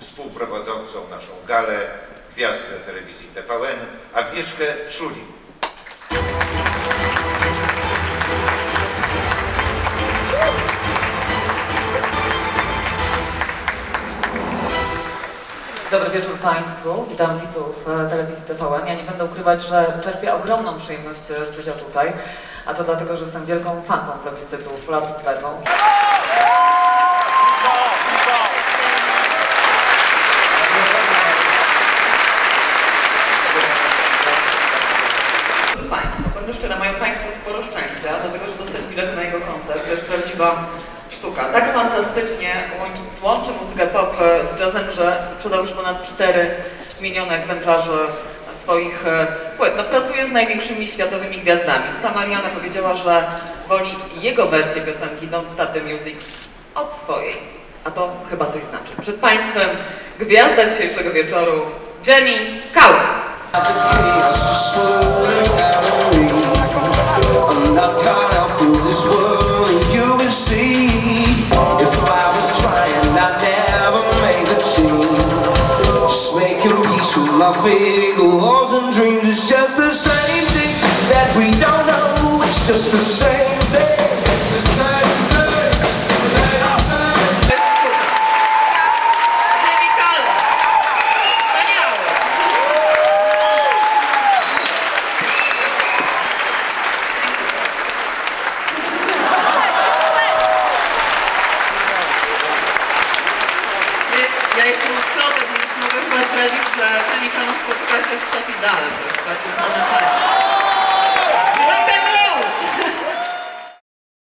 współprowadzącą naszą galę, gwiazdę telewizji TVN, Agnieszkę Szulin. Dobry wieczór Państwu. Witam widzów e, telewizji TVN. Ja nie będę ukrywać, że czerpię ogromną przyjemność e, z bycia tutaj, a to dlatego, że jestem wielką fanką plebiscytów Lat z. Państwo, będę szczera, mają Państwo sporo szczęścia, dlatego że dostać bilety na jego koncert to jest prawdziwa sztuka. Tak fantastycznie łączy, łączy muzykę pop z jazzem, że sprzedał już ponad 4 miliony egzemplarzy swoich e, płyt. No, pracuje z największymi światowymi gwiazdami. Sama Ariana powiedziała, że woli jego wersję piosenki Don't Stop the Music od swojej. A to chyba coś znaczy. Przed Państwem gwiazda dzisiejszego wieczoru, Jenny Kaur. Peace my fate, hopes and dreams. It's just the same thing that we don't know. It's just the same thing. It's the same thing. It's the same thing. Jenny Kaur. Wspaniałe. Ja jestem od że Jenny Kaur spotyka się z Sophie Dalem. To jest taka znana para.